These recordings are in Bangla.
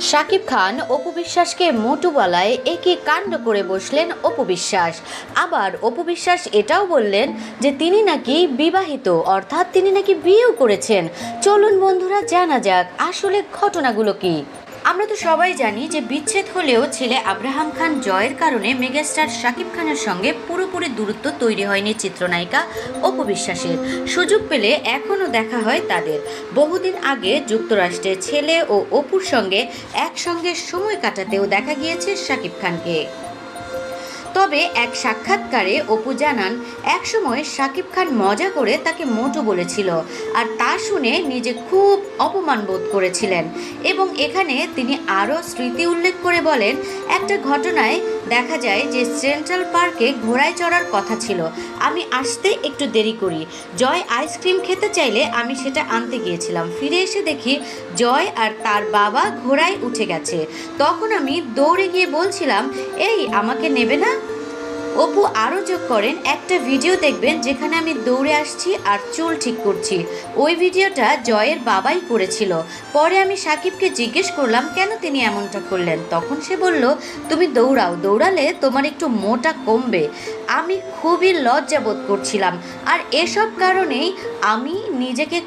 শাকিব খান, অপু বিশ্বাসকে মোটু বলায় একে কাণ্ড করে বসলেন অপু বিশ্বাস। আবার অপু বিশ্বাস এটাও বললেন যে তিনি নাকি বিবাহিত, অর্থাৎ তিনি নাকি বিয়েও করেছেন। চলুন বন্ধুরা, জানা যাক আসলে ঘটনাগুলো কি। আমরা তো সবাই জানি যে বিচ্ছেদ হলেও ছেলে আব্রাহাম খান জয়ের কারণে মেগাস্টার শাকিব খানের সঙ্গে পুরোপুরি দূরত্ব তৈরি হয়নি চিত্রনায়িকা অপু বিশ্বাসের সুযোগ পেলে এখনও দেখা হয় তাদের। বহুদিন আগে যুক্তরাষ্ট্রে ছেলে ও অপুর সঙ্গে একসঙ্গে সময় কাটাতেও দেখা গিয়েছে শাকিব খানকে। তবে এক সাক্ষাৎকারে অপু জানান, একসময় শাকিব খান মজা করে তাকে মোটু বলেছিল আর তা শুনে নিজে খুব অপমান বোধ করেছিলেন এবং এখানে তিনি আরও স্মৃতি উল্লেখ করে বলেন, একটা ঘটনায় দেখা যায় যে সেন্ট্রাল পার্কে ঘোড়ায় চড়ার কথা ছিল। আমি আসতে একটু দেরি করি। জয় আইসক্রিম খেতে চাইলে আমি সেটা আনতে গিয়েছিলাম। ফিরে এসে দেখি জয় আর তার বাবা ঘোড়ায় উঠে গেছে। তখন আমি দৌড়ে গিয়ে বলছিলাম, এই, আমাকে নেবে না? অপু আরও যোগ করেন, একটা ভিডিও দেখবেন যেখানে আমি দৌড়ে আসছি আর চুল ঠিক করছি। ওই ভিডিওটা জয়ের বাবাই করেছিল। পরে আমি সাকিবকে জিজ্ঞেস করলাম, কেন তিনি এমনটা করলেন? তখন সে বলল, তুমি দৌড়াও, দৌড়ালে তোমার একটু মোটা কমবে। আমি খুবই লজ্জা বোধ করছিলাম। আর এসব কারণেই আমি নিজেকে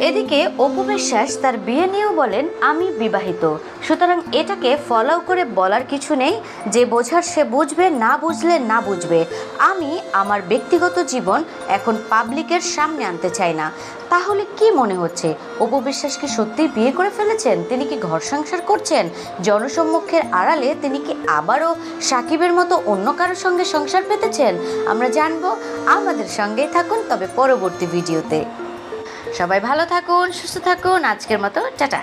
এদিকে অপু বিশ্বাস তার বিয়ে নিয়েও বলেন, আমি বিবাহিত। সুতরাং এটাকে ফলো করে বলার কিছু নেই। যে বোঝার সে বুঝবে, না বুঝলে না বুঝবে। আমি আমার ব্যক্তিগত জীবন এখন পাবলিকের সামনে আনতে চাই না। তাহলে কি মনে হচ্ছে? অপু বিশ্বাস কি সত্যিই বিয়ে করে ফেলেছেন? তিনি কি ঘর সংসার করছেন? জনসম্মুখের আড়ালে তিনি কি আবারও সাকিবের মতো অন্য কারোর সঙ্গে সংসার পেতেছেন? আমরা জানব। আমাদের সঙ্গেই থাকুন, তবে পরবর্তী ভিডিওতে। সবাই ভালো থাকুন সুস্থ থাকুন আজকের মতো টাটা।